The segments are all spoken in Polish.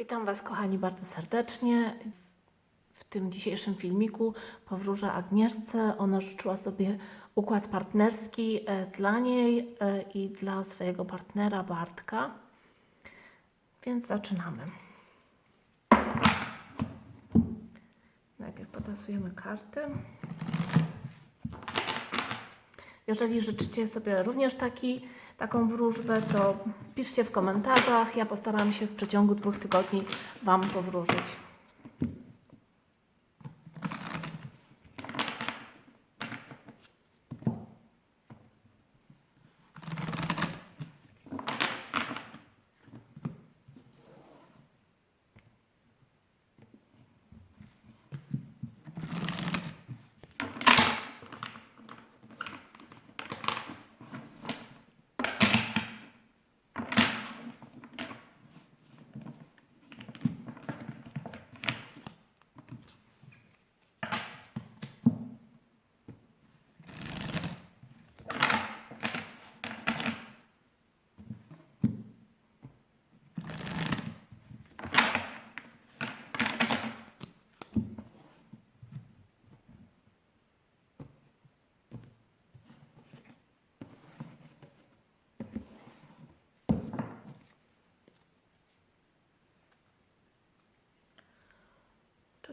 Witam Was, kochani, bardzo serdecznie. W tym dzisiejszym filmiku powróżę Agnieszce. Ona życzyła sobie układ partnerski e, dla niej e, i dla swojego partnera Bartka. Więc zaczynamy. Najpierw potasujemy karty. Jeżeli życzycie sobie również taki, taką wróżbę, to piszcie w komentarzach. Ja postaram się w przeciągu dwóch tygodni Wam powróżyć.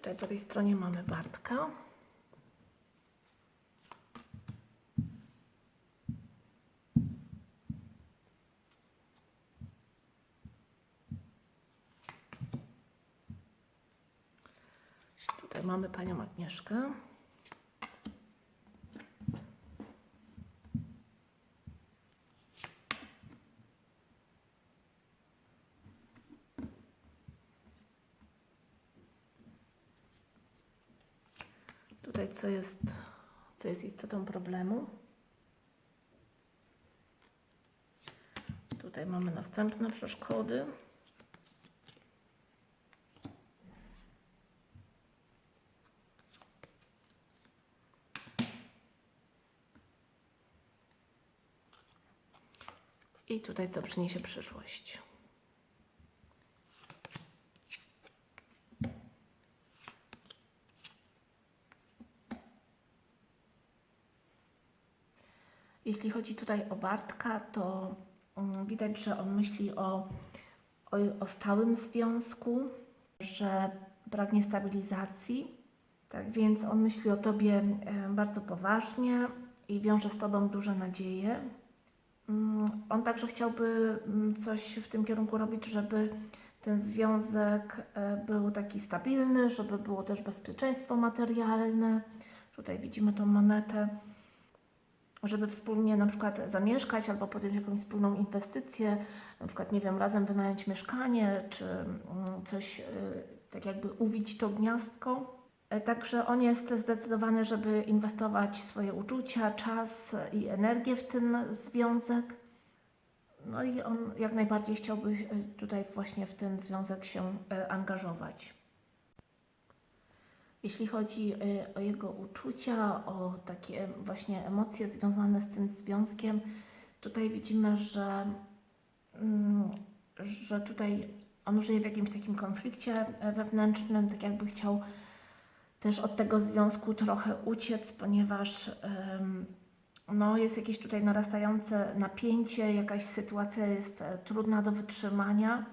Tutaj po tej stronie mamy Bartka. Tutaj mamy panią Agnieszkę. Tutaj co jest, co jest istotą problemu. Tutaj mamy następne przeszkody. I tutaj co przyniesie przyszłość. Jeśli chodzi tutaj o Bartka, to mm, widać, że on myśli o, o, o stałym związku, że pragnie stabilizacji. Tak więc on myśli o tobie e, bardzo poważnie i wiąże z tobą duże nadzieje. Mm, On także chciałby mm, coś w tym kierunku robić, żeby ten związek e, był taki stabilny, żeby było też bezpieczeństwo materialne. Tutaj widzimy tą monetę żeby wspólnie na przykład zamieszkać albo podjąć jakąś wspólną inwestycję, na przykład, nie wiem, razem wynająć mieszkanie, czy mm, coś, y, tak jakby uwić to gniazdko. E, Także on jest zdecydowany, żeby inwestować swoje uczucia, czas i energię w ten związek. No i on jak najbardziej chciałby y, tutaj właśnie w ten związek się y, angażować. Jeśli chodzi y, o jego uczucia, o takie właśnie emocje związane z tym związkiem, tutaj widzimy, że, mm, że tutaj on żyje w jakimś takim konflikcie e, wewnętrznym, tak jakby chciał też od tego związku trochę uciec, ponieważ no, jest jakieś tutaj narastające napięcie, jakaś sytuacja jest e, trudna do wytrzymania.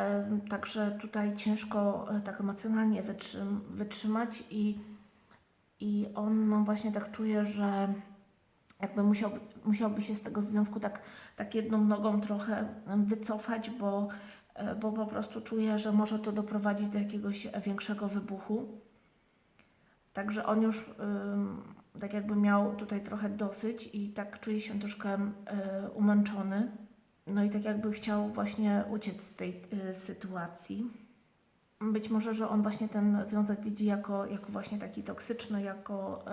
Em, Także tutaj ciężko e, tak emocjonalnie wytrzym, wytrzymać i, i on no właśnie tak czuje, że jakby musiał, musiałby się z tego związku tak, tak jedną nogą trochę wycofać, bo, e, bo po prostu czuje, że może to doprowadzić do jakiegoś większego wybuchu. Także on już tak jakby miał tutaj trochę dosyć i tak czuje się troszkę umęczony. No i tak jakby chciał właśnie uciec z tej y, sytuacji. Być może, że on właśnie ten związek widzi jako, jako właśnie taki toksyczny, jako,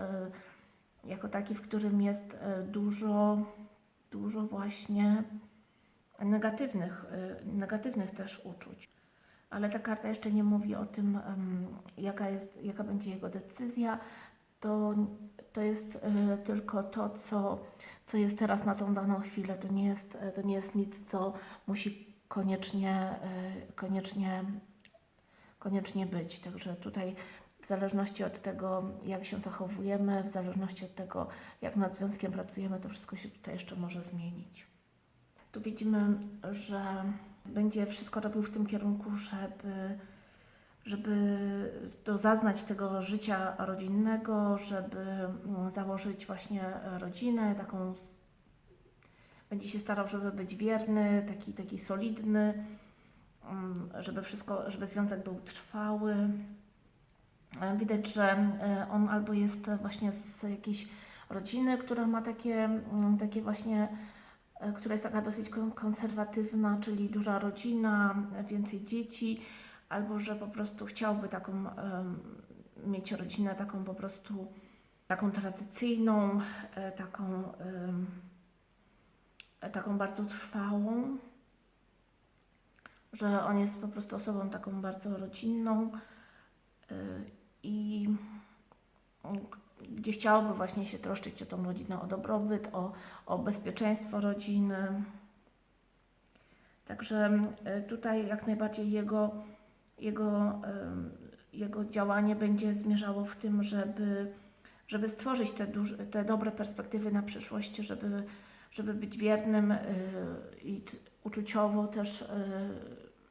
y, jako taki, w którym jest y, dużo, dużo właśnie negatywnych, y, negatywnych też uczuć. Ale ta karta jeszcze nie mówi o tym, em, jaka, jest, jaka będzie jego decyzja. To, to jest y, tylko to, co, co jest teraz na tą daną chwilę. To nie jest, to nie jest nic, co musi koniecznie, y, koniecznie, koniecznie być. Także tutaj w zależności od tego, jak się zachowujemy, w zależności od tego, jak nad związkiem pracujemy, to wszystko się tutaj jeszcze może zmienić. Tu widzimy, że będzie wszystko robił w tym kierunku, żeby, żeby to zaznać tego życia rodzinnego, żeby mm, założyć właśnie rodzinę, taką będzie się starał, żeby być wierny, taki, taki solidny, mm, żeby wszystko, żeby związek był trwały. E, Widać, że e, on albo jest właśnie z jakiejś rodziny, która ma takie, mm, takie właśnie, e, która jest taka dosyć kon- konserwatywna, czyli duża rodzina, e, więcej dzieci, albo że po prostu chciałby taką mieć rodzinę taką po prostu taką tradycyjną, e, taką e, taką bardzo trwałą, że on jest po prostu osobą taką bardzo rodzinną y, i gdzie chciałby właśnie się troszczyć o tą rodzinę, o dobrobyt, o, o bezpieczeństwo rodziny. Także tutaj jak najbardziej jego, jego, jego działanie będzie zmierzało w tym, żeby, żeby stworzyć te, duż, te dobre perspektywy na przyszłość, żeby, żeby być wiernym y, i uczuciowo też y,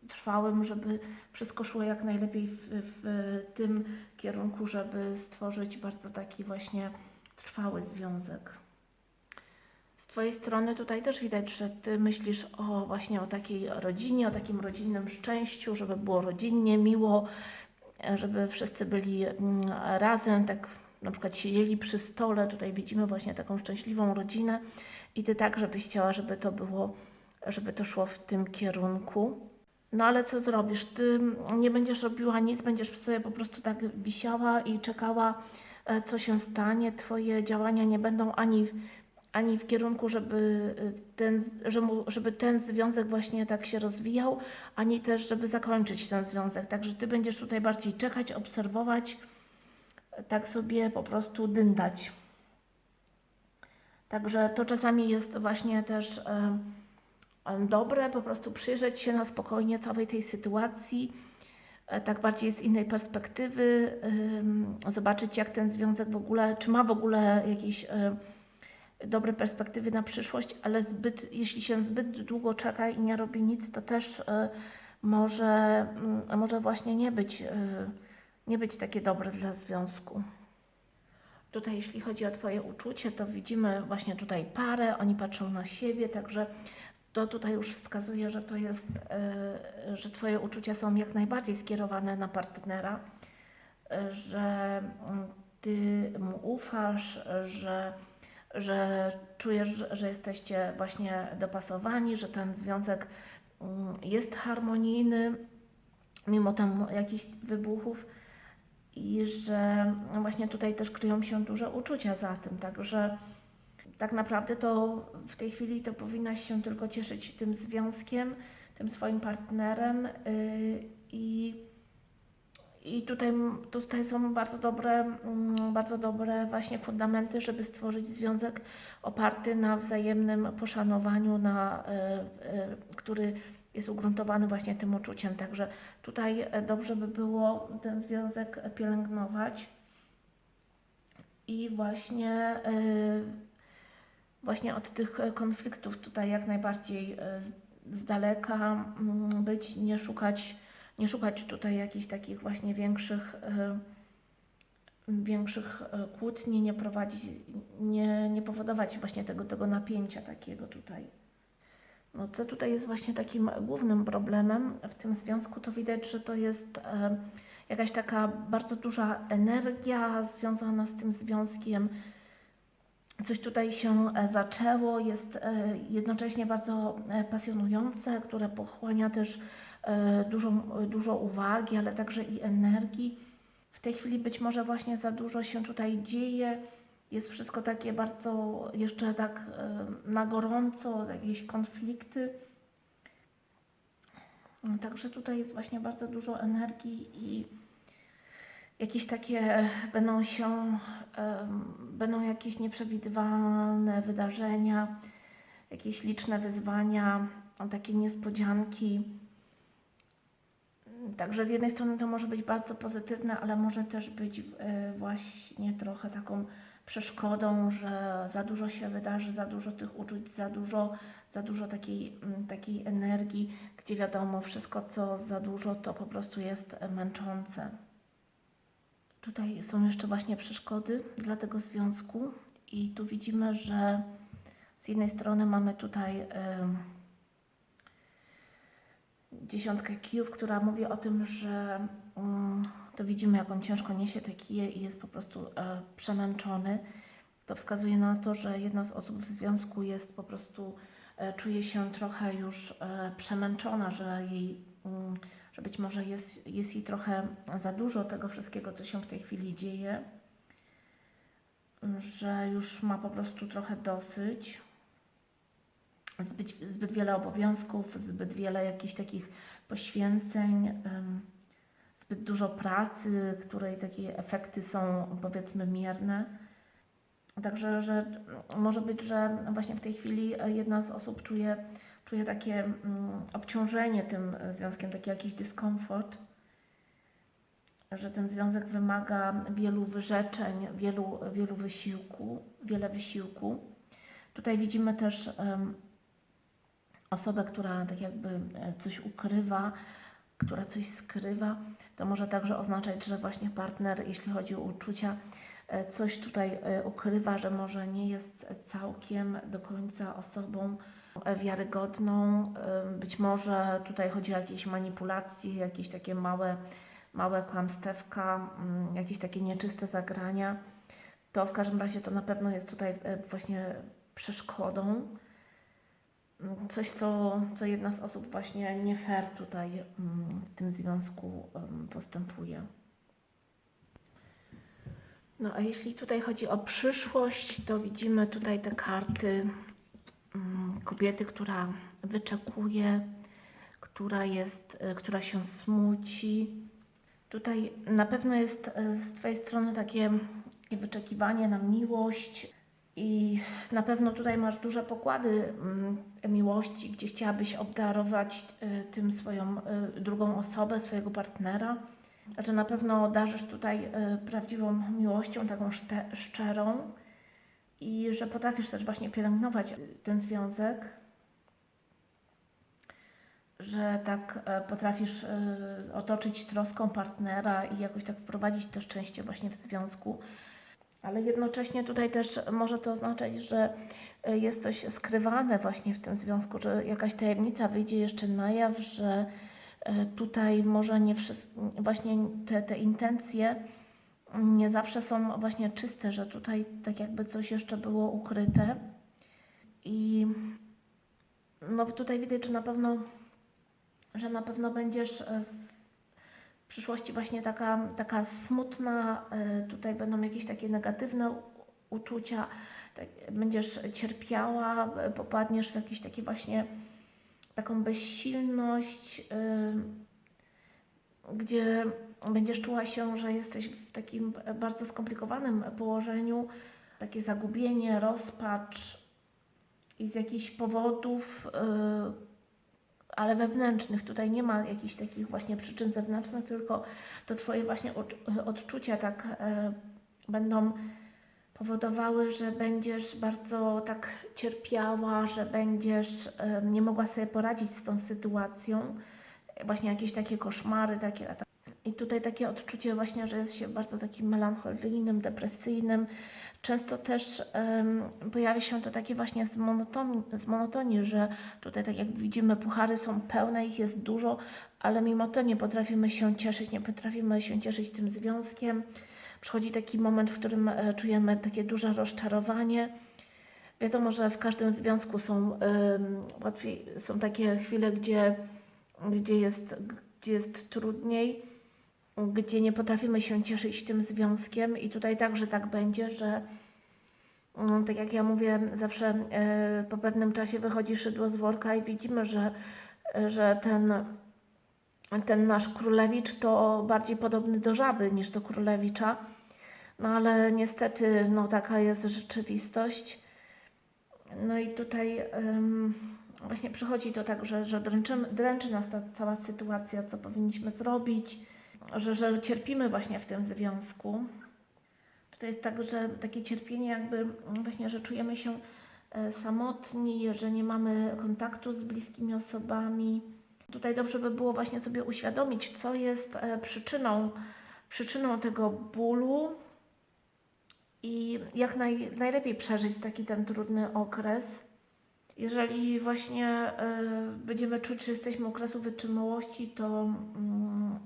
trwałym, żeby wszystko szło jak najlepiej w, w tym kierunku, żeby stworzyć bardzo taki właśnie trwały związek. Twojej strony tutaj też widać, że Ty myślisz o właśnie o takiej rodzinie, o takim rodzinnym szczęściu, żeby było rodzinnie, miło, żeby wszyscy byli mm, razem, tak na przykład siedzieli przy stole. Tutaj widzimy właśnie taką szczęśliwą rodzinę i Ty tak, żebyś chciała, żeby to było, żeby to szło w tym kierunku. No ale co zrobisz? Ty nie będziesz robiła nic, będziesz sobie po prostu tak wisiała i czekała, e, co się stanie. Twoje działania nie będą ani, ani w kierunku, żeby e, ten, żeby ten związek właśnie tak się rozwijał, ani też, żeby zakończyć ten związek. Także ty będziesz tutaj bardziej czekać, obserwować, tak sobie po prostu dyndać. Także to czasami jest właśnie też. Dobre, po prostu przyjrzeć się na spokojnie całej tej sytuacji, e, tak bardziej z innej perspektywy, zobaczyć jak ten związek w ogóle, czy ma w ogóle jakieś e, dobre perspektywy na przyszłość, ale zbyt, jeśli się zbyt długo czeka i nie robi nic, to też e, może, mm, może właśnie nie być, e, nie być takie dobre dla związku. Tutaj, jeśli chodzi o Twoje uczucie, to widzimy właśnie tutaj parę, oni patrzą na siebie, także to tutaj już wskazuje, że to jest, e, że Twoje uczucia są jak najbardziej skierowane na partnera, że mm, Ty mu ufasz, że, że czujesz, że- jesteście właśnie dopasowani, że ten związek mm, jest harmonijny, mimo tam jakichś wybuchów i że właśnie tutaj też kryją się duże uczucia za tym, także tak naprawdę to w tej chwili to powinnaś się tylko cieszyć tym związkiem, tym swoim partnerem yy, i, i tutaj, tutaj są bardzo dobre, mm, bardzo dobre właśnie fundamenty, żeby stworzyć związek oparty na wzajemnym poszanowaniu, na, yy, yy, który jest ugruntowany właśnie tym uczuciem. Także tutaj e, dobrze by było ten związek pielęgnować i właśnie właśnie od tych e, konfliktów tutaj jak najbardziej e, z, z daleka mm, być, nie szukać, nie szukać tutaj jakichś takich właśnie większych, e, większych e, kłótni, nie prowadzić, nie, nie powodować właśnie tego, tego napięcia takiego tutaj. No co tutaj jest właśnie takim głównym problemem w tym związku, to widać, że to jest e, jakaś taka bardzo duża energia związana z tym związkiem, coś tutaj się zaczęło, jest jednocześnie bardzo pasjonujące, które pochłania też dużo, dużo uwagi, ale także i energii. W tej chwili być może właśnie za dużo się tutaj dzieje. Jest wszystko takie bardzo jeszcze tak e, na gorąco, jakieś konflikty. No, Także tutaj jest właśnie bardzo dużo energii i jakieś takie e, będą się, em, będą jakieś nieprzewidywalne wydarzenia, jakieś liczne wyzwania, takie niespodzianki. Także z jednej strony to może być bardzo pozytywne, ale może też być e, właśnie trochę taką przeszkodą, że za dużo się wydarzy, za dużo tych uczuć, za dużo, za dużo takiej, mm, takiej energii, gdzie wiadomo, wszystko co za dużo to po prostu jest męczące. Tutaj są jeszcze właśnie przeszkody dla tego związku i tu widzimy, że z jednej strony mamy tutaj em, dziesiątkę kijów, która mówi o tym, że mm, to widzimy, jak on ciężko niesie te kije i jest po prostu e, przemęczony. To wskazuje na to, że jedna z osób w związku jest po prostu, e, czuje się trochę już e, przemęczona, że jej, mm, że być może jest, jest jej trochę za dużo tego wszystkiego, co się w tej chwili dzieje, że już ma po prostu trochę dosyć zbyt, zbyt wiele obowiązków, zbyt wiele jakichś takich poświęceń, zbyt dużo pracy, której takie efekty są powiedzmy mierne. Także, że może być, że właśnie w tej chwili jedna z osób czuje, czuje takie mm, obciążenie tym związkiem, taki jakiś dyskomfort, że ten związek wymaga wielu wyrzeczeń, wielu, wielu wysiłku, wiele wysiłku. Tutaj widzimy też osobę, która tak jakby e, coś ukrywa, która coś skrywa, to może także oznaczać, że właśnie partner, jeśli chodzi o uczucia, e, coś tutaj e, ukrywa, że może nie jest całkiem do końca osobą wiarygodną. Być może tutaj chodzi o jakieś manipulacje, jakieś takie małe, małe kłamstewka, mm, jakieś takie nieczyste zagrania. To w każdym razie to na pewno jest tutaj właśnie przeszkodą. Mm, Coś, co, co jedna z osób właśnie nie fair tutaj mm, w tym związku em, postępuje. No a jeśli tutaj chodzi o przyszłość, to widzimy tutaj te karty mm, kobiety, która wyczekuje, która jest, e, która się smuci. Tutaj na pewno jest e, z Twojej strony takie wyczekiwanie na miłość, i na pewno tutaj masz duże pokłady mm, miłości, gdzie chciałabyś obdarować y, tym swoją y, drugą osobę, swojego partnera. Że na pewno darzysz tutaj y, prawdziwą miłością, taką szczerą i że potrafisz też właśnie pielęgnować ten związek. Że tak e, potrafisz otoczyć troską partnera i jakoś tak wprowadzić to szczęście właśnie w związku ale jednocześnie tutaj też może to oznaczać, że y, jest coś skrywane właśnie w tym związku, że jakaś tajemnica wyjdzie jeszcze na jaw, że y, tutaj może nie wszystko, właśnie te, te intencje nie zawsze są właśnie czyste, że tutaj tak jakby coś jeszcze było ukryte. I no tutaj widać, że na pewno, że na pewno będziesz y, przyszłości właśnie taka, taka smutna, y, tutaj będą jakieś takie negatywne uczucia, tak, będziesz cierpiała, y, popadniesz w jakieś takie właśnie taką bezsilność, y, gdzie będziesz czuła się, że jesteś w takim bardzo skomplikowanym położeniu, takie zagubienie, rozpacz i z jakichś powodów y, ale wewnętrznych. Tutaj nie ma jakichś takich właśnie przyczyn zewnętrznych, tylko to Twoje właśnie odczu- odczucia tak e, będą powodowały, że będziesz bardzo tak cierpiała, że będziesz nie mogła sobie poradzić z tą sytuacją. Właśnie jakieś takie koszmary, takie. I tutaj takie odczucie właśnie, że jest się bardzo takim melancholijnym, depresyjnym. Często też em, pojawia się to takie właśnie z monotonii, z monotonii, że tutaj tak jak widzimy puchary są pełne, ich jest dużo, ale mimo to nie potrafimy się cieszyć, nie potrafimy się cieszyć tym związkiem. Przychodzi taki moment, w którym e, czujemy takie duże rozczarowanie. Wiadomo, że w każdym związku są, em, łatwiej, są takie chwile, gdzie, gdzie, jest, gdzie jest trudniej gdzie nie potrafimy się cieszyć tym związkiem i tutaj także tak będzie, że mm, tak jak ja mówię, zawsze e, po pewnym czasie wychodzi szydło z worka i widzimy, że, że ten, ten nasz królewicz to bardziej podobny do żaby niż do królewicza. No ale niestety no, taka jest rzeczywistość. No i tutaj właśnie przychodzi to tak, że, że dręczymy, dręczy nas ta cała sytuacja, co powinniśmy zrobić, że, że cierpimy właśnie w tym związku. To jest tak, że takie cierpienie jakby mm, właśnie, że czujemy się e, samotni, że nie mamy kontaktu z bliskimi osobami. Tutaj dobrze by było właśnie sobie uświadomić, co jest e, przyczyną, przyczyną tego bólu i jak naj, najlepiej przeżyć taki ten trudny okres. Jeżeli właśnie y, będziemy czuć, że jesteśmy okresu wytrzymałości, to mm,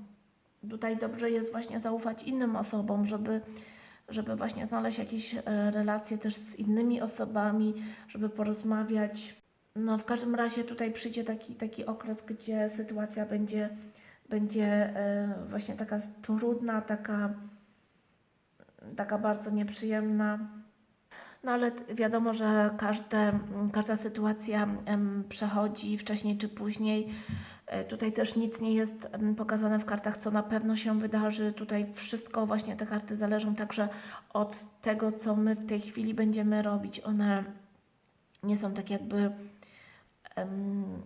tutaj dobrze jest właśnie zaufać innym osobom, żeby, żeby właśnie znaleźć jakieś e, relacje też z innymi osobami, żeby porozmawiać. No w każdym razie tutaj przyjdzie taki, taki okres, gdzie sytuacja będzie, będzie e, właśnie taka trudna, taka, taka bardzo nieprzyjemna. No ale wiadomo, że każde, każda sytuacja przechodzi wcześniej czy później. E, Tutaj też nic nie jest pokazane w kartach, co na pewno się wydarzy. Tutaj wszystko, właśnie te karty zależą także od tego, co my w tej chwili będziemy robić. One nie są tak jakby,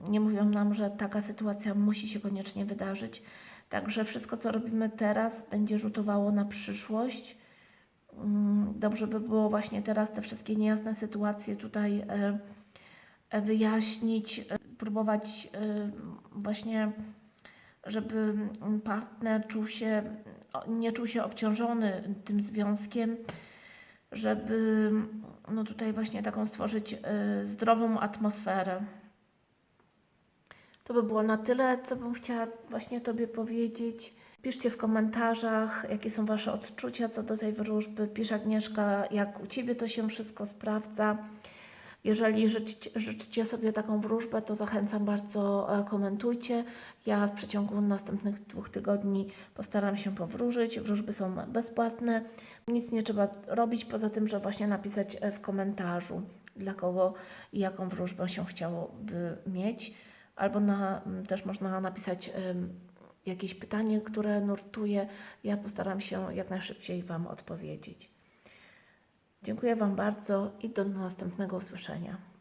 nie mówią nam, że taka sytuacja musi się koniecznie wydarzyć. Także wszystko, co robimy teraz, będzie rzutowało na przyszłość. Mm, Dobrze by było właśnie teraz te wszystkie niejasne sytuacje tutaj e, e, wyjaśnić, e, próbować właśnie, żeby mm, partner czuł się, nie czuł się obciążony tym związkiem, żeby no tutaj właśnie taką stworzyć zdrową atmosferę. To by było na tyle, co bym chciała właśnie Tobie powiedzieć. Piszcie w komentarzach, jakie są Wasze odczucia co do tej wróżby. Pisz Agnieszka, jak u Ciebie to się wszystko sprawdza. Jeżeli życzycie, życzycie sobie taką wróżbę, to zachęcam bardzo, e, komentujcie. Ja w przeciągu następnych dwóch tygodni postaram się powróżyć. Wróżby są bezpłatne. Nic nie trzeba robić, poza tym, że właśnie napisać e, w komentarzu, dla kogo i jaką wróżbę się chciałoby mieć. Albo na, też można napisać jakieś pytanie, które nurtuje. Ja postaram się jak najszybciej Wam odpowiedzieć. Dziękuję Wam bardzo i do następnego usłyszenia.